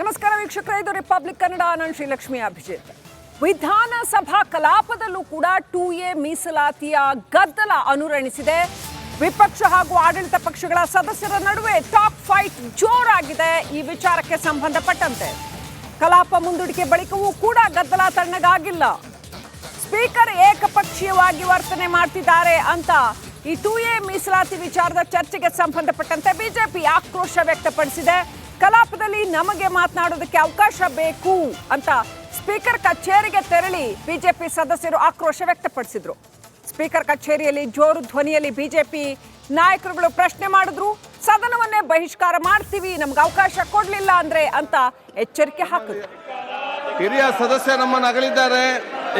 ನಮಸ್ಕಾರ ವೀಕ್ಷಕರ, ಇದು ರಿಪಬ್ಲಿಕ್ ಕನ್ನಡ ನಾನು ಶ್ರೀಲಕ್ಷ್ಮಿ ಅಭಿಜಿತ್ ವಿಧಾನಸಭಾ ಕಲಾಪದಲ್ಲೂ ಕೂಡ ಟೂ ಎ ಮೀಸಲಾತಿಯ ಗದ್ದಲ ಅನುರಣಿಸಿದೆ. ವಿಪಕ್ಷ ಹಾಗೂ ಆಡಳಿತ ಪಕ್ಷಗಳ ಸದಸ್ಯರ ನಡುವೆ ಟಾಪ್ ಫೈಟ್ ಜೋರಾಗಿದೆ ಈ ವಿಚಾರಕ್ಕೆ ಸಂಬಂಧಪಟ್ಟಂತೆ. ಕಲಾಪ ಮುಂದೂಡಿಕೆ ಬಳಿಕವೂ ಕೂಡ ಗದ್ದಲ ತಣ್ಣಗಾಗಿಲ್ಲ. ಸ್ಪೀಕರ್ ಏಕಪಕ್ಷೀಯವಾಗಿ ವರ್ತನೆ ಮಾಡ್ತಿದ್ದಾರೆ ಅಂತ ಈ ಟೂ ಎ ಮೀಸಲಾತಿ ವಿಚಾರದ ಚರ್ಚೆಗೆ ಸಂಬಂಧಪಟ್ಟಂತೆ ಬಿಜೆಪಿ ಆಕ್ರೋಶ ವ್ಯಕ್ತಪಡಿಸಿದೆ. ಕಲಾಪದಲ್ಲಿ ನಮಗೆ ಮಾತನಾಡೋದಕ್ಕೆ ಅವಕಾಶ ಬೇಕು ಅಂತ ಸ್ಪೀಕರ್ ಕಚೇರಿಗೆ ತೆರಳಿ ಬಿಜೆಪಿ ಸದಸ್ಯರು ಆಕ್ರೋಶ ವ್ಯಕ್ತಪಡಿಸಿದ್ರು. ಸ್ಪೀಕರ್ ಕಚೇರಿಯಲ್ಲಿ ಜೋರು ಧ್ವನಿಯಲ್ಲಿ ಬಿಜೆಪಿ ನಾಯಕರುಗಳು ಪ್ರಶ್ನೆ ಮಾಡಿದ್ರು. ಸದನವನ್ನೇ ಬಹಿಷ್ಕಾರ ಮಾಡ್ತೀವಿ, ನಮ್ಗೆ ಅವಕಾಶ ಕೊಡಲಿಲ್ಲ ಅಂದ್ರೆ ಅಂತ ಎಚ್ಚರಿಕೆ ಹಾಕಿದ್ರು. ಹಿರಿಯ ಸದಸ್ಯ ನಮ್ಮನ್ನು ಅಗಲಿದ್ದಾರೆ.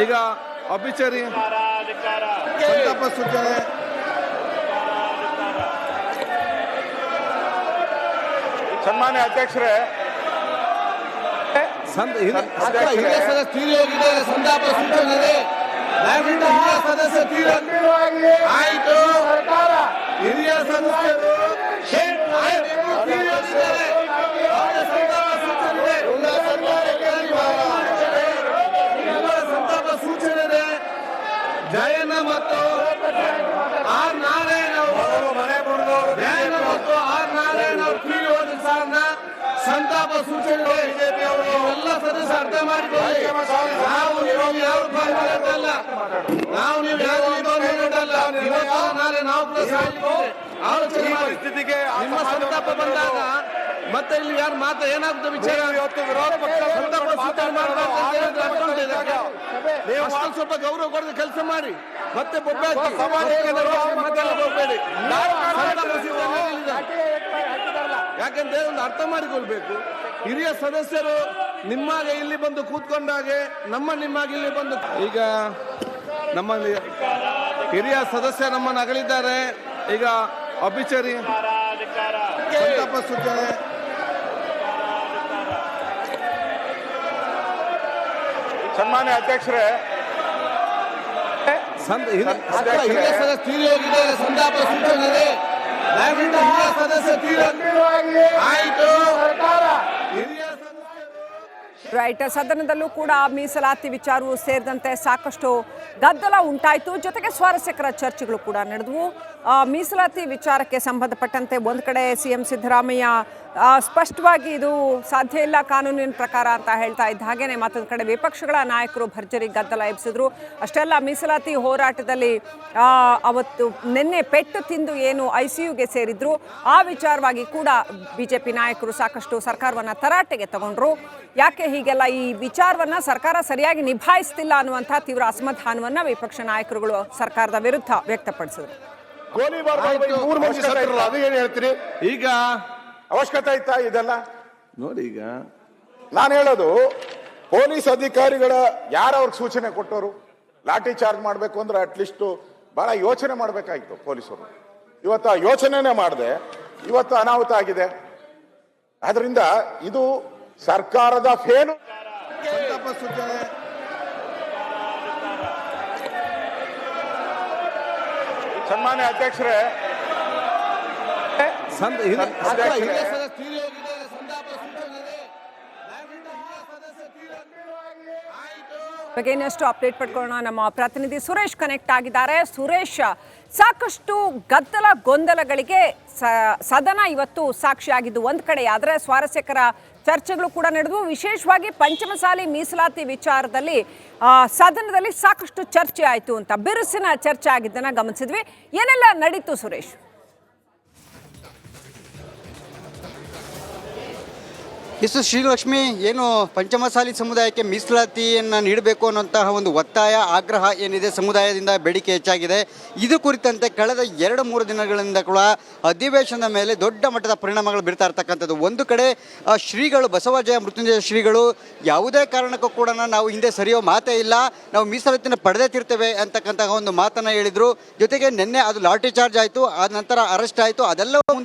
ಈಗ ಅಭಿಚರಿ ಸಂತಾಪ ಸೂಚನೆ ಸನ್ಮಾನ್ಯ ಅಧ್ಯಕ್ಷರೇ ಹಿರಿಯ ಹಿರಿಯ ಸಂತಾಪ ಸೂಚನೆ. ಹಿರಿಯ ಸದಸ್ಯ ತೀರಿ ಆಯ್ತು. ಹಿರಿಯ ಸದಸ್ಯರು ಹೋಗಿದ್ದಾರೆ. ಅವರ ಸಂತಾಪ ಸೂಚನೆ. ಇದೆ ಮತ್ತು ಆರ್ ನಾರಾಯಣ ಸಂತಾಪ ಸೂಚನೆಗಳು ಎಲ್ಲ ಸದಸ್ಯ ಅರ್ಥ ಮಾಡಿಕೊಳ್ಳಿ. ನಾವು ನೀವು ಯಾರು ಪಾಲ್ಗೊಳ್ಳೋದಲ್ಲ ನಾವು ನೀವು ಯಾರು ಇವತ್ತು ನಾಳೆ ನಾವು. ಆಲೋಚನೆ ಮಾಡಿ. ಪರಿಸ್ಥಿತಿಗೆ ನಿಮ್ಮ ಸಂತಾಪ ಬಂದಾಗ ಮತ್ತೆ ಇಲ್ಲಿ ಯಾರು ಮಾತ್ರ ಏನಾಗುತ್ತೆ ವಿಚಾರ? ಇವತ್ತು ವಿರೋಧ ಪಕ್ಷ ಸ್ವಲ್ಪ ಗೌರವ ಕೊಡದೆ ಕೆಲಸ ಮಾಡಿ. ಮತ್ತೆ. ಮತ್ತೆಲ್ಲ ಹೋಗ್ಬೇಡಿ ಸಂತಾಪ ಸೂಚನೆ ಹೇಳಿದ್ದಾರೆ. ಯಾಕಂದ್ರೆ ಒಂದು ಅರ್ಥ ಮಾಡಿಕೊಳ್ಬೇಕು. ಹಿರಿಯ ಸದಸ್ಯರು ನಿಮ್ಮಾಗೆ ಇಲ್ಲಿ ಬಂದು ಕೂತ್ಕೊಂಡಾಗೆ ನಮ್ಮ ನಿಮ್ಮಾಗೆ ಇಲ್ಲಿ ಬಂದು ಈಗ ನಮ್ಮ ಹಿರಿಯ ಸದಸ್ಯ ನಮ್ಮನ್ನು ಅಗಲಿದ್ದಾರೆ. ಈಗ ಅಭಿಚರಿ ಸಂತಾಪ ಸೂಚನೆ. ಸನ್ಮಾನ್ಯ ಅಧ್ಯಕ್ಷರೇ ಹಿರಿಯ ಸದಸ್ಯ ತೀರಿ ಹೋಗಿದ್ದಾರೆ ಸಂತಾಪ ಸೂಚನೆ ಸದಸ್ಯ ತೀರಿ ರೈಟ್ ಸದನದಲ್ಲೂ ಕೂಡ ಮೀಸಲಾತಿ ವಿಚಾರವೂ ಸೇರಿದಂತೆ ಸಾಕಷ್ಟು ಗದ್ದಲ ಉಂಟಾಯಿತು. ಜೊತೆಗೆ ಸ್ವಾರಸ್ಯಕರ ಚರ್ಚೆಗಳು ಕೂಡ ನಡೆದವು. ಮೀಸಲಾತಿ ವಿಚಾರಕ್ಕೆ ಸಂಬಂಧಪಟ್ಟಂತೆ ಒಂದು ಕಡೆ ಸಿ ಎಂ ಸಿದ್ದರಾಮಯ್ಯ ಸ್ಪಷ್ಟವಾಗಿ ಇದು ಸಾಧ್ಯ ಇಲ್ಲ, ಕಾನೂನಿನ ಪ್ರಕಾರ ಅಂತ ಹೇಳ್ತಾ ಇದ್ದ ಹಾಗೇನೆ ಮತ್ತೊಂದು ಕಡೆ ವಿಪಕ್ಷಗಳ ನಾಯಕರು ಭರ್ಜರಿ ಗದ್ದಲ ಎಬ್ಸಿದ್ರು. ಅಷ್ಟೆಲ್ಲ ಮೀಸಲಾತಿ ಹೋರಾಟದಲ್ಲಿ ಅವತ್ತು ನಿನ್ನೆ ಪೆಟ್ಟು ತಿಂದು ಏನು ಐ ಸಿ ಯುಗೆ ಸೇರಿದ್ರು. ಆ ವಿಚಾರವಾಗಿ ಕೂಡ ಬಿ ಜೆ ಪಿ ನಾಯಕರು ಸಾಕಷ್ಟು ಸರ್ಕಾರವನ್ನು ತರಾಟೆಗೆ ತಗೊಂಡ್ರು. ಯಾಕೆ ಹೀಗೆಲ್ಲ ಈ ವಿಚಾರವನ್ನು ಸರ್ಕಾರ ಸರಿಯಾಗಿ ನಿಭಾಯಿಸ್ತಿಲ್ಲ ಅನ್ನುವಂಥ ತೀವ್ರ ಅಸಮಾಧಾನವನ್ನ ವಿಪಕ್ಷ ನಾಯಕರುಗಳು ಸರ್ಕಾರದ ವಿರುದ್ಧ ವ್ಯಕ್ತಪಡಿಸಿದ್ರು. ಈಗ ಅವಶ್ಯಕತೆ ಇತ್ತಾ ಇದೆಲ್ಲ? ನೋಡಿ ಈಗ ನಾನು ಹೇಳೋದು ಪೊಲೀಸ್ ಅಧಿಕಾರಿಗಳ ಯಾರು ಅವ್ರಿಗೆ ಸೂಚನೆ ಕೊಟ್ಟವರು ಲಾಠಿ ಚಾರ್ಜ್ ಮಾಡಬೇಕು ಅಂದ್ರೆ ಅಟ್ಲೀಸ್ಟ್ ಬಹಳ ಯೋಚನೆ ಮಾಡಬೇಕಾಗಿತ್ತು ಪೊಲೀಸರು. ಇವತ್ತು ಆ ಯೋಚನೆನೇ ಮಾಡಿದೆ ಇವತ್ತು ಅನಾಹುತ ಆಗಿದೆ. ಆದ್ರಿಂದ ಇದು ಸರ್ಕಾರದ ಫೇಲು ಸಂತಾಪ ಸೂಚನೆ ಸನ್ಮಾನ್ಯ ಅಧ್ಯಕ್ಷರೇ ಸಂತ ಹಿರಿಯ ಅಕ್ಕ, ಅಧ್ಯಕ್ಷರೇ. ಹಿರಿಯ ಸದಸ್ಯ ತೀರಿ ಹೋಗಿದ್ದಾರೆ ಸಂತಾಪ ಸೂಚನೆ ಇದೆ. ದಯವಿಟ್ಟು ಹಿರಿಯ ಸದಸ್ಯ ತೀರಿ ಆಯ್ತು ಬಗ್ಗೆ ಇನ್ನಷ್ಟು ಅಪ್ಡೇಟ್ ಪಡ್ಕೊಳ್ಳೋಣ. ನಮ್ಮ ಪ್ರತಿನಿಧಿ ಸುರೇಶ್ ಕನೆಕ್ಟ್ ಆಗಿದ್ದಾರೆ. ಸುರೇಶ್, ಸಾಕಷ್ಟು ಗದ್ದಲ ಗೊಂದಲಗಳಿಗೆ ಸದನ ಇವತ್ತು ಸಾಕ್ಷಿಯಾಗಿದ್ದು ಒಂದು ಕಡೆ. ಆದರೆ ಸ್ವಾರಸ್ಯಕರ ಚರ್ಚೆಗಳು ಕೂಡ ನಡೆದವು. ವಿಶೇಷವಾಗಿ ಪಂಚಮಸಾಲಿ ಮೀಸಲಾತಿ ವಿಚಾರದಲ್ಲಿ ಸದನದಲ್ಲಿ ಸಾಕಷ್ಟು ಚರ್ಚೆ ಆಯಿತು ಅಂತ, ಬಿರುಸಿನ ಚರ್ಚೆ ಆಗಿದ್ದನ್ನು ಗಮನಿಸಿದ್ವಿ. ಏನೆಲ್ಲ ನಡೀತು ಸುರೇಶ್? ಎಸ್ ಶ್ರೀಲಕ್ಷ್ಮಿ, ಏನು ಪಂಚಮಸಾಲಿ ಸಮುದಾಯಕ್ಕೆ ಮೀಸಲಾತಿಯನ್ನು ನೀಡಬೇಕು ಅನ್ನೋಂತಹ ಒಂದು ಒತ್ತಾಯ, ಆಗ್ರಹ ಏನಿದೆ ಸಮುದಾಯದಿಂದ ಬೇಡಿಕೆ ಹೆಚ್ಚಾಗಿದೆ. ಇದು ಕುರಿತಂತೆ ಕಳೆದ ಎರಡು ಮೂರು ದಿನಗಳಿಂದ ಕೂಡ ಅಧಿವೇಶನದ ಮೇಲೆ ದೊಡ್ಡ ಮಟ್ಟದ ಪರಿಣಾಮಗಳು ಬೀರ್ತಾ ಇರ್ತಕ್ಕಂಥದ್ದು. ಒಂದು ಕಡೆ ಶ್ರೀಗಳು ಬಸವಜಯ ಮೃತ್ಯುಂಜಯ ಶ್ರೀಗಳು, ಯಾವುದೇ ಕಾರಣಕ್ಕೂ ಕೂಡ ನಾವು ಹಿಂದೆ ಸರಿಯೋ ಮಾತೇ ಇಲ್ಲ, ನಾವು ಮೀಸಲಾತಿನ ಪಡೆದೇ ತಿರ್ತೇವೆ ಅಂತಕ್ಕಂತಹ ಒಂದು ಮಾತನ್ನು ಹೇಳಿದರು. ಜೊತೆಗೆ ನಿನ್ನೆ ಅದು ಲಾಠಿ ಚಾರ್ಜ್ ಆಯಿತು ಆ ನಂತರ ಅರೆಸ್ಟ್ ಆಯಿತು, ಅದೆಲ್ಲವೂ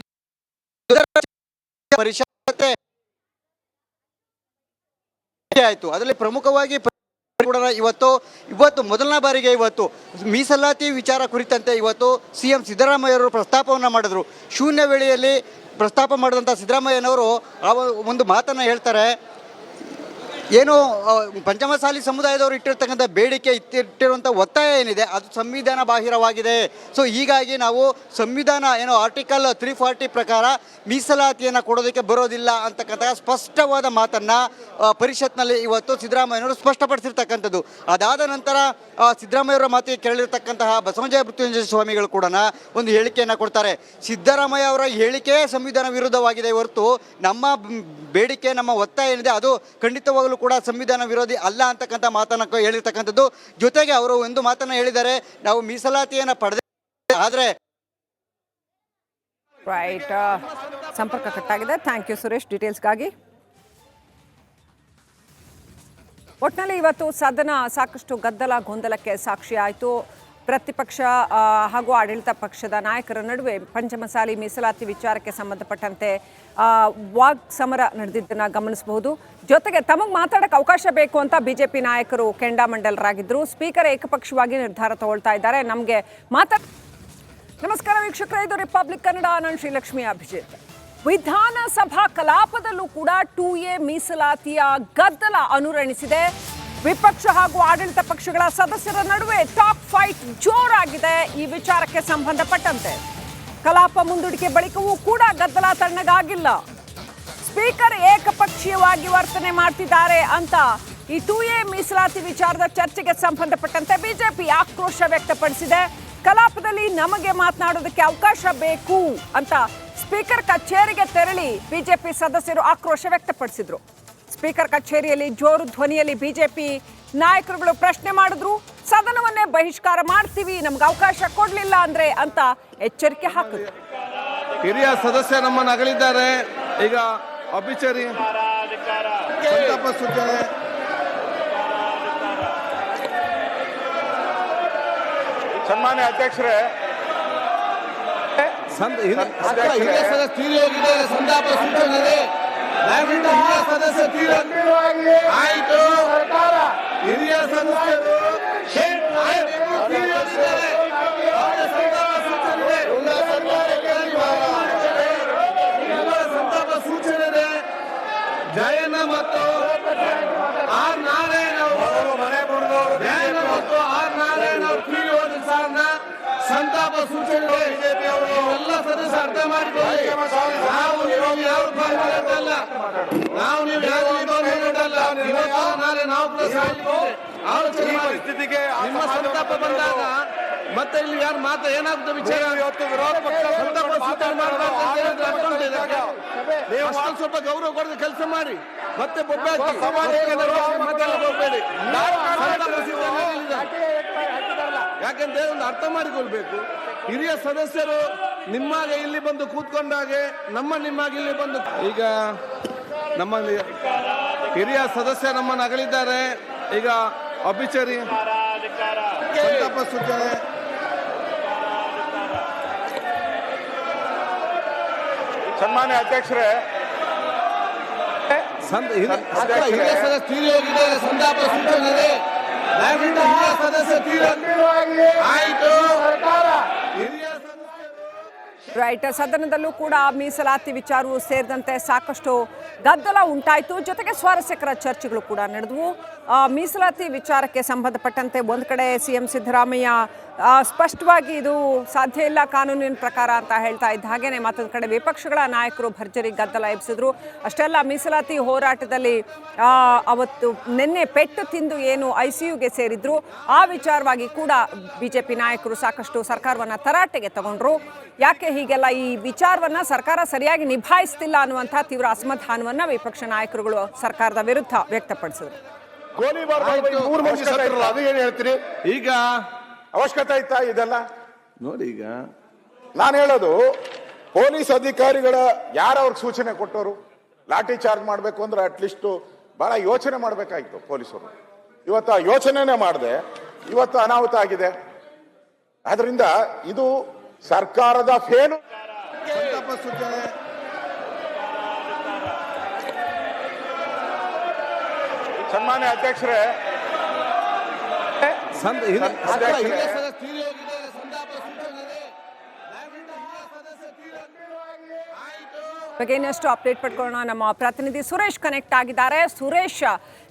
ಪರಿಷತ್ತೆ ಆಯಿತು. ಅದರಲ್ಲಿ ಪ್ರಮುಖವಾಗಿ ಇವತ್ತು ಇವತ್ತು ಮೊದಲನೇ ಬಾರಿಗೆ ಇವತ್ತು ಮೀಸಲಾತಿ ವಿಚಾರ ಕುರಿತಂತೆ ಇವತ್ತು ಸಿ ಎಂ ಸಿದ್ದರಾಮಯ್ಯ ಅವರು ಪ್ರಸ್ತಾಪವನ್ನು ಮಾಡಿದ್ರು. ಶೂನ್ಯ ವೇಳೆಯಲ್ಲಿ ಪ್ರಸ್ತಾಪ ಮಾಡಿದಂಥ ಸಿದ್ದರಾಮಯ್ಯನವರು ಆ ಒಂದು ಮಾತನ್ನು ಹೇಳ್ತಾರೆ. ಏನು ಪಂಚಮಸಾಲಿ ಸಮುದಾಯದವರು ಇಟ್ಟಿರ್ತಕ್ಕಂಥ ಬೇಡಿಕೆ ಇಟ್ಟಿ- ಇಟ್ಟಿರುವಂಥ ಒತ್ತಾಯ ಏನಿದೆ, ಅದು ಸಂವಿಧಾನ ಬಾಹಿರವಾಗಿದೆ. ಸೊ ಹೀಗಾಗಿ ನಾವು ಸಂವಿಧಾನ, ಏನು ಆರ್ಟಿಕಲ್ ತ್ರೀ ಫಾರ್ಟಿ ಪ್ರಕಾರ ಮೀಸಲಾತಿಯನ್ನು ಕೊಡೋದಕ್ಕೆ ಬರೋದಿಲ್ಲ ಅಂತಕ್ಕಂಥ ಸ್ಪಷ್ಟವಾದ ಮಾತನ್ನು ಪರಿಷತ್ನಲ್ಲಿ ಇವತ್ತು ಸಿದ್ದರಾಮಯ್ಯನವರು ಸ್ಪಷ್ಟಪಡಿಸಿರ್ತಕ್ಕಂಥದ್ದು. ಅದಾದ ನಂತರ ಸಿದ್ದರಾಮಯ್ಯವರ ಮಾತಿಗೆ ಕೇಳಿರ್ತಕ್ಕಂತಹ ಬಸವಂಜಯ ಮೃತ್ಯುಂಜಯ ಸ್ವಾಮಿಗಳು ಕೂಡ ಒಂದು ಹೇಳಿಕೆಯನ್ನು ಕೊಡ್ತಾರೆ. ಸಿದ್ದರಾಮಯ್ಯ ಅವರ ಹೇಳಿಕೆ ಸಂವಿಧಾನ ವಿರುದ್ಧವಾಗಿದೆ ಹೊರತು ನಮ್ಮ ಬೇಡಿಕೆ, ನಮ್ಮ ಒತ್ತಾಯ ಏನಿದೆ, ಅದು ಖಂಡಿತವಾಗಲೂ ಕೂಡ ಸಂವಿಧಾನ ವಿರೋಧಿ ಅಲ್ಲ ಅಂತಕ್ಕಂಥ ಮಾತನ್ನು ಹೇಳಿರ್ತಕ್ಕಂಥದ್ದು. ಜೊತೆಗೆ ಅವರು ಒಂದು ಮಾತನ್ನು ಹೇಳಿದ್ದಾರೆ, ನಾವು ಮೀಸಲಾತಿಯನ್ನು ಪಡೆದ ಆದರೆ ರೈಟ್ ಸಂಪರ್ಕ ಕಟ್ಟಾಗಿದೆ. Thank you Suresh. ಡೀಟೇಲ್ಸ್ಗಾಗಿ ಒಟ್ಟಿನಲ್ಲಿ ಇವತ್ತು ಸದನ ಸಾಕಷ್ಟು ಗದ್ದಲ ಗೊಂದಲಕ್ಕೆ ಸಾಕ್ಷಿಯಾಯಿತು. ಪ್ರತಿಪಕ್ಷ ಹಾಗೂ ಆಡಳಿತ ಪಕ್ಷದ ನಾಯಕರ ನಡುವೆ ಪಂಚಮಸಾಲಿ ಮೀಸಲಾತಿ ವಿಚಾರಕ್ಕೆ ಸಂಬಂಧಪಟ್ಟಂತೆ ವಾಗ್ ಸಮರ ನಡೆದಿದ್ದನ್ನು ಗಮನಿಸಬಹುದು. ಜೊತೆಗೆ ತಮಗೆ ಮಾತಾಡೋಕ್ಕೆ ಅವಕಾಶ ಬೇಕು ಅಂತ ಬಿಜೆಪಿ ನಾಯಕರು ಕೆಂಡಾಮಂಡಲರಾಗಿದ್ದರು ಸ್ಪೀಕರ್ ಏಕಪಕ್ಷವಾಗಿ ನಿರ್ಧಾರ ತಗೊಳ್ತಾ ಇದ್ದಾರೆ. ನಮಗೆ ಮಾತಾ ನಮಸ್ಕಾರ ವೀಕ್ಷಕರ, ಇದು ರಿಪಬ್ಲಿಕ್ ಕನ್ನಡ, ನಾನು ಶ್ರೀಲಕ್ಷ್ಮಿ ಅಭಿಜಿತ್ ವಿಧಾನಸಭಾ ಕಲಾಪದಲ್ಲೂ ಕೂಡ ಟೂ ಎ ಮೀಸಲಾತಿಯ ಗದ್ದಲ ಅನುರಣಿಸಿದೆ. ವಿಪಕ್ಷ ಹಾಗೂ ಆಡಳಿತ ಪಕ್ಷಗಳ ಸದಸ್ಯರ ನಡುವೆ ಟಾಪ್ ಫೈಟ್ ಜೋರಾಗಿದೆ ಈ ವಿಚಾರಕ್ಕೆ ಸಂಬಂಧಪಟ್ಟಂತೆ. ಕಲಾಪ ಮುಂದೂಡಿಕೆ ಬಳಿಕವೂ ಕೂಡ ಗದ್ದಲ ತಣ್ಣಗಾಗಿಲ್ಲ. ಸ್ಪೀಕರ್ ಏಕಪಕ್ಷೀಯವಾಗಿ ವರ್ತನೆ ಮಾಡ್ತಿದ್ದಾರೆ ಅಂತ ಈ ಟೂ ಎ ಮೀಸಲಾತಿ ವಿಚಾರದ ಚರ್ಚೆಗೆ ಸಂಬಂಧಪಟ್ಟಂತೆ ಬಿಜೆಪಿ ಆಕ್ರೋಶ ವ್ಯಕ್ತಪಡಿಸಿದೆ. ಕಲಾಪದಲ್ಲಿ ನಮಗೆ ಮಾತನಾಡೋದಕ್ಕೆ ಅವಕಾಶ ಬೇಕು ಅಂತ ಸ್ಪೀಕರ್ ಕಚೇರಿಗೆ ತೆರಳಿ ಬಿಜೆಪಿ ಸದಸ್ಯರು ಆಕ್ರೋಶ ವ್ಯಕ್ತಪಡಿಸಿದ್ರು. ಸ್ಪೀಕರ್ ಕಚೇರಿಯಲ್ಲಿ ಜೋರು ಧ್ವನಿಯಲ್ಲಿ ಬಿಜೆಪಿ ನಾಯಕರುಗಳು ಪ್ರಶ್ನೆ ಮಾಡಿದ್ರು. ಸದನವನ್ನೇ ಬಹಿಷ್ಕಾರ ಮಾಡ್ತೀವಿ ನಮ್ಗೆ ಅವಕಾಶ ಕೊಡಲಿಲ್ಲ ಅಂದ್ರೆ ಅಂತ ಎಚ್ಚರಿಕೆ ಹಾಕಿದ್ರು ಹಿರಿಯ ಸದಸ್ಯ ನಮ್ಮನ್ನು ಅಗಲಿದ್ದಾರೆ. ಈಗ ಅಭಿಚರಿ ಸನ್ಮಾನ್ಯ ಅಧ್ಯಕ್ಷರೇ ಸಂತಾಪ ಸೂಚನೆ ಆಯ್ತು ಹಿರಿಯ ಸದಸ್ಯರು. ಅವರ ಸಂತಾಪ ಸೂಚನೆ. ಜಯಣ್ಣ ಮತ್ತು ಆರ್ ನಾರಾಯಣ ಅವರು ಜಯನ ಮತ್ತು ಆರ್ ನಾರಾಯಣ ಅವರು ತೀರಿ ಹೋದ ಸಾರನ್ನ ಸಂತಾಪ ಸೂಚನೆ ಇದೆ. ಎಲ್ಲ ಸದಸ್ಯ ಅರ್ಥ ಮಾಡಿಕೊಳ್ಳಿ ನಾವು ಯಾರು ಪಾಲ್ಗೊಳ್ಳೋದಲ್ಲ ನಾವು ನೀವು ಯಾರು ಪಾಲ್ಗೊಳ್ಳೋದಲ್ಲ ಇವತ್ತು ನಾಳೆ ನಾವು. ಆಲೋಚನೆ ಮಾಡಿ. ನಿಮ್ಮ ಸಂತಾಪ ಬಂದಾಗ ಮತ್ತೆ ಇಲ್ಲಿ ಯಾರು ಮಾತ ಏನಾಗುತ್ತೆ ವಿಚಾರ ಸಂತಾಪ ಸೂಚನೆ ಮಾಡಬಾರ್ದು ಅಂತ ಹೇಳಿದ್ರೆ ಅರ್ಥ ಉಂಟು ಇದಕ್ಕೆ? ನೀವು ಸ್ವಲ್ಪ ಗೌರವ ಕೊಡದೆ ಕೆಲಸ ಮಾಡಿ. ಮತ್ತೆ ಬೊಬ್ಬೆ. ಮತ್ತೆಲ್ಲ ಹೋಗ್ಬೇಡಿ ಸಂತಾಪ ಸೂಚನೆ. ಯಾಕೆಂದ್ರೆ ಒಂದು ಅರ್ಥ ಮಾಡಿಕೊಳ್ಬೇಕು. ಹಿರಿಯ ಸದಸ್ಯರು ನಿಮ್ಮಾಗೆ ಇಲ್ಲಿ ಬಂದು ಕೂತ್ಕೊಂಡಾಗೆ ನಮ್ಮ ನಿಮ್ಮಾಗೆ ಇಲ್ಲಿ ಬಂದು ಈಗ ನಮ್ಮ ಹಿರಿಯ ಸದಸ್ಯ ನಮ್ಮನ್ನು ಅಗಲಿದ್ದಾರೆ. ಈಗ ಅಭಿಚರಿ ಸಂತಾಪ ಸೂಚನೆ. ಸನ್ಮಾನ್ಯ ಅಧ್ಯಕ್ಷರೇ ಹಿರಿಯ- ಸದಸ್ಯ ತೀರಿ ಹೋಗಿದ್ದಾರೆ ಸಂತಾಪ ಸೂಚನೆ ಸದಸ್ಯ ತೀರಿ ಆಯ್ತು. ರೈಟ್ ಸದನದಲ್ಲೂ ಕೂಡ ಮೀಸಲಾತಿ ವಿಚಾರವೂ ಸೇರಿದಂತೆ ಸಾಕಷ್ಟು ಗದ್ದಲ ಉಂಟಾಯಿತು. ಜೊತೆಗೆ ಸ್ವಾರಸ್ಯಕರ ಚರ್ಚೆಗಳು ಕೂಡ ನಡೆದವು. ಮೀಸಲಾತಿ ವಿಚಾರಕ್ಕೆ ಸಂಬಂಧಪಟ್ಟಂತೆ ಒಂದು ಕಡೆ ಸಿ ಎಂ ಸಿದ್ದರಾಮಯ್ಯ ಸ್ಪಷ್ಟವಾಗಿ ಇದು ಸಾಧ್ಯ ಇಲ್ಲ ಕಾನೂನಿನ ಪ್ರಕಾರ ಅಂತ ಹೇಳ್ತಾ ಇದ್ದ ಹಾಗೇನೆ ಮತ್ತೊಂದು ಕಡೆ ವಿಪಕ್ಷಗಳ ನಾಯಕರು ಭರ್ಜರಿ ಗದ್ದಲ ಎಬ್ಸಿದ್ರು. ಅಷ್ಟೆಲ್ಲ ಮೀಸಲಾತಿ ಹೋರಾಟದಲ್ಲಿ ಅವತ್ತು ನಿನ್ನೆ ಪೆಟ್ಟು ತಿಂದು ಏನು ಐ ಸಿ ಯುಗೆ ಸೇರಿದ್ರು. ಆ ವಿಚಾರವಾಗಿ ಕೂಡ ಬಿ ಜೆ ಪಿ ನಾಯಕರು ಸಾಕಷ್ಟು ಸರ್ಕಾರವನ್ನು ತರಾಟೆಗೆ ತಗೊಂಡ್ರು. ಯಾಕೆ ಹೀಗೆಲ್ಲ ಈ ವಿಚಾರವನ್ನು ಸರ್ಕಾರ ಸರಿಯಾಗಿ ನಿಭಾಯಿಸ್ತಿಲ್ಲ ಅನ್ನುವಂಥ ತೀವ್ರ ಅಸಮಾಧಾನವನ್ನು ವಿಪಕ್ಷ ನಾಯಕರುಗಳು ಸರ್ಕಾರದ ವಿರುದ್ಧ ವ್ಯಕ್ತಪಡಿಸಿದ್ರು. ಗೋಲಿಬಾರ್ ಆಯ್ತು. ಮೂರು ಅದು ಏನ್ ಹೇಳ್ತೀರಿ? ಈಗ ಅವಶ್ಯಕತೆ ಇತ್ತಾ ಇದೆಲ್ಲ? ನೋಡಿ ಈಗ ನಾನು ಹೇಳೋದು ಪೊಲೀಸ್ ಅಧಿಕಾರಿಗಳ ಯಾರು ಅವ್ರಿಗೆ ಸೂಚನೆ ಕೊಟ್ಟವರು ಲಾಠಿ ಚಾರ್ಜ್ ಮಾಡಬೇಕು ಅಂದ್ರೆ ಅಟ್ಲೀಸ್ಟ್ ಬಹಳ ಯೋಚನೆ ಮಾಡಬೇಕಾಗಿತ್ತು ಪೊಲೀಸರು. ಇವತ್ತು ಆ ಯೋಚನೆನೇ ಮಾಡಿದೆ ಇವತ್ತು ಅನಾಹುತ ಆಗಿದೆ. ಆದ್ರಿಂದ ಇದು ಸರ್ಕಾರದ ಫೇಲು ಸಂತಾಪ ಸೂಚನೆ ಸನ್ಮಾನ್ಯ ಅಧ್ಯಕ್ಷರೇ ಸಂತ ಹಿರಿಯ- ಅಕ್ಕ, ಅಧ್ಯಕ್ಷರೇ. ಹಿರಿಯ ಸದಸ್ಯ ತೀರಿ ಹೋಗಿದ್ದಾರೆ ಸಂತಾಪ ಸೂಚನೆ ಇದೆ. ದಯವಿಟ್ಟು ಹಿರಿಯ ಸದಸ್ಯ ತೀರಿ ಅಧ್ಯಕ್ಷರೇ ಬಗ್ಗೆ ಇನ್ನಷ್ಟು ಅಪ್ಡೇಟ್ ಪಡ್ಕೊಳ್ಳೋಣ. ನಮ್ಮ ಪ್ರತಿನಿಧಿ ಸುರೇಶ್ ಕನೆಕ್ಟ್ ಆಗಿದ್ದಾರೆ. ಸುರೇಶ್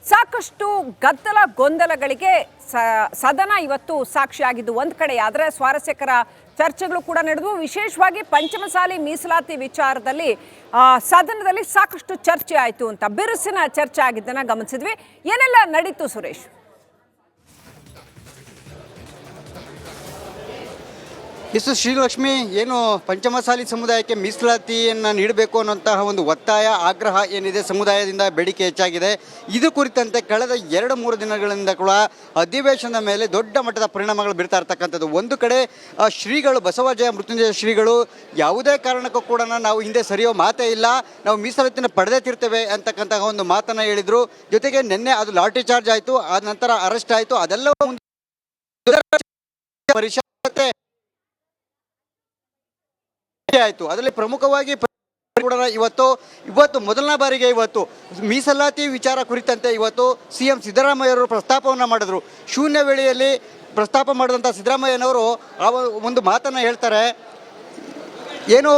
ಸಾಕಷ್ಟು ಗದ್ದಲ ಗೊಂದಲಗಳಿಗೆ ಸ- ಸದನ ಇವತ್ತು ಸಾಕ್ಷಿಯಾಗಿದ್ದು ಒಂದ್ ಕಡೆ ಆದರೆ ಸ್ವಾರಸ್ಯಕರ ಚರ್ಚೆಗಳು ಕೂಡ ನಡೆದವು. ವಿಶೇಷವಾಗಿ ಪಂಚಮಸಾಲಿ ಮೀಸಲಾತಿ ವಿಚಾರದಲ್ಲಿ ಸದನದಲ್ಲಿ ಸಾಕಷ್ಟು ಚರ್ಚೆ ಆಯಿತು ಅಂತ, ಬಿರುಸಿನ ಚರ್ಚೆ ಆಗಿದ್ದನ್ನು ಗಮನಿಸಿದ್ವಿ. ಏನೆಲ್ಲ ನಡೀತು ಸುರೇಶ್? ಎಸ್ ಶ್ರೀಲಕ್ಷ್ಮಿ, ಏನು ಪಂಚಮಸಾಲಿ ಸಮುದಾಯಕ್ಕೆ ಮೀಸಲಾತಿಯನ್ನು ನೀಡಬೇಕು ಅನ್ನುವಂತಹ ಒಂದು ಒತ್ತಾಯ, ಆಗ್ರಹ ಏನಿದೆ ಸಮುದಾಯದಿಂದ ಬೇಡಿಕೆ ಹೆಚ್ಚಾಗಿದೆ. ಇದು ಕುರಿತಂತೆ ಕಳೆದ ಎರಡು ಮೂರು ದಿನಗಳಿಂದ ಕೂಡ ಅಧಿವೇಶನದ ಮೇಲೆ ದೊಡ್ಡ ಮಟ್ಟದ ಪರಿಣಾಮಗಳು ಬೀರ್ತಾ ಇರ್ತಕ್ಕಂಥದ್ದು. ಒಂದು ಕಡೆ ಶ್ರೀಗಳು ಬಸವಜಯ ಮೃತ್ಯುಂಜಯ ಶ್ರೀಗಳು, ಯಾವುದೇ ಕಾರಣಕ್ಕೂ ಕೂಡ ನಾವು ಹಿಂದೆ ಸರಿಯೋ ಮಾತೇ ಇಲ್ಲ, ನಾವು ಮೀಸಲಾತಿನ ಪಡೆದೇ ತಿರ್ತೇವೆ ಅಂತಕ್ಕಂತಹ ಒಂದು ಮಾತನ್ನು ಹೇಳಿದರು. ಜೊತೆಗೆ ನಿನ್ನೆ ಅದು ಲಾಠಿ ಚಾರ್ಜ್ ಆಯಿತು, ಆ ನಂತರ ಅರೆಸ್ಟ್ ಆಯಿತು, ಅದೆಲ್ಲವೂ ಪರಿಷತ್ ಮತ್ತೆ ಆಯಿತು. ಅದರಲ್ಲಿ ಪ್ರಮುಖವಾಗಿ ಇವತ್ತು ಇವತ್ತು ಮೊದಲನೇ ಬಾರಿಗೆ ಇವತ್ತು ಮೀಸಲಾತಿ ವಿಚಾರ ಕುರಿತಂತೆ ಇವತ್ತು ಸಿ ಎಂ ಸಿದ್ದರಾಮಯ್ಯವರು ಪ್ರಸ್ತಾಪವನ್ನು ಮಾಡಿದ್ರು. ಶೂನ್ಯ ವೇಳೆಯಲ್ಲಿ ಪ್ರಸ್ತಾಪ ಮಾಡಿದಂಥ ಸಿದ್ದರಾಮಯ್ಯನವರು ಆ ಒಂದು ಮಾತನ್ನು ಹೇಳ್ತಾರೆ. ಏನು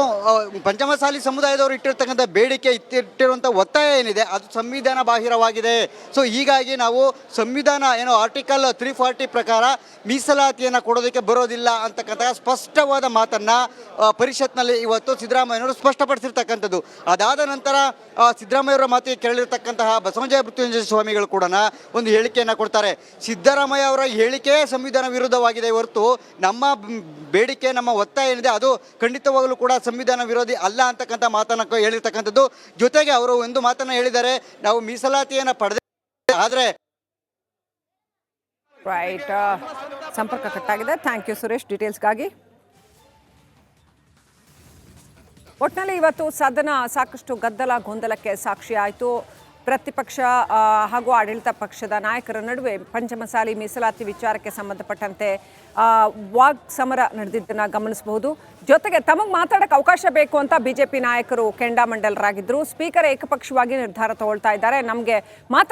ಪಂಚಮಸಾಲಿ ಸಮುದಾಯದವರು ಇಟ್ಟಿರ್ತಕ್ಕಂಥ ಬೇಡಿಕೆ ಇಟ್ಟಿರುವಂಥ ಒತ್ತಾಯ ಏನಿದೆ, ಅದು ಸಂವಿಧಾನ ಬಾಹಿರವಾಗಿದೆ. ಸೊ ಹೀಗಾಗಿ ನಾವು ಸಂವಿಧಾನ ಏನು ಆರ್ಟಿಕಲ್ ತ್ರೀ ಫಾರ್ಟಿ ಪ್ರಕಾರ ಮೀಸಲಾತಿಯನ್ನು ಕೊಡೋದಕ್ಕೆ ಬರೋದಿಲ್ಲ ಅಂತಕ್ಕಂಥ ಸ್ಪಷ್ಟವಾದ ಮಾತನ್ನು ಪರಿಷತ್ನಲ್ಲಿ ಇವತ್ತು ಸಿದ್ದರಾಮಯ್ಯನವರು ಸ್ಪಷ್ಟಪಡಿಸಿರ್ತಕ್ಕಂಥದ್ದು. ಅದಾದ ನಂತರ ಸಿದ್ದರಾಮಯ್ಯವರ ಮಾತಿಗೆ ಕೇಳಿರ್ತಕ್ಕಂತಹ ಬಸವಂಜಯ ಮೃತ್ಯುಂಜಯ ಸ್ವಾಮಿಗಳು ಕೂಡ ಒಂದು ಹೇಳಿಕೆಯನ್ನು ಕೊಡ್ತಾರೆ. ಸಿದ್ದರಾಮಯ್ಯ ಅವರ ಹೇಳಿಕೆ ಸಂವಿಧಾನ ವಿರುದ್ಧವಾಗಿದೆ ಹೊರತು ನಮ್ಮ ಬೇಡಿಕೆ, ನಮ್ಮ ಒತ್ತಾಯ ಏನಿದೆ, ಅದು ಖಂಡಿತವಾಗಲೂ ಕೂಡ ಸಂವಿಧಾನ ವಿರೋಧಿ ಅಲ್ಲ ಅಂತಕ್ಕಂಥ ಮಾತನ್ನು ಹೇಳಿರ್ತಕ್ಕಂಥದ್ದು. ಜೊತೆಗೆ ಅವರು ಒಂದು ಮಾತನ್ನು ಹೇಳಿದ್ದಾರೆ, ನಾವು ಮೀಸಲಾತಿಯನ್ನು ಪಡೆದ ಆದರೆ ರೈಟ್ ಸಂಪರ್ಕ ಕಟ್ಟಾಗಿದೆ. ಥ್ಯಾಂಕ್ ಯು ಸುರೇಶ್ ಡೀಟೇಲ್ಸ್ಗಾಗಿ ಒಟ್ಟಿನಲ್ಲಿ ಇವತ್ತು ಸದನ ಸಾಕಷ್ಟು ಗದ್ದಲ ಗೊಂದಲಕ್ಕೆ ಸಾಕ್ಷಿ ಆಯಿತು ಪ್ರತಿಪಕ್ಷ ಹಾಗೂ ಆಡಳಿತ ಪಕ್ಷದ ನಾಯಕರ ನಡುವೆ ಪಂಚಮಸಾಲಿ ಮೀಸಲಾತಿ ವಿಚಾರಕ್ಕೆ ಸಂಬಂಧಪಟ್ಟಂತೆ ವಾಗ್ ಸಮರ ನಡೆದಿದ್ದನ್ನು ಗಮನಿಸಬಹುದು. ಜೊತೆಗೆ ತಮಗೆ ಮಾತಾಡಕ್ಕೆ ಅವಕಾಶ ಬೇಕು ಅಂತ ಬಿಜೆಪಿ ನಾಯಕರು ಕೆಂಡಾಮಂಡಲರಾಗಿದ್ದರು ಸ್ಪೀಕರ್ ಏಕಪಕ್ಷವಾಗಿ ನಿರ್ಧಾರ ತಗೊಳ್ತಾ ಇದ್ದಾರೆ. ನಮಗೆ ಮಾತಾ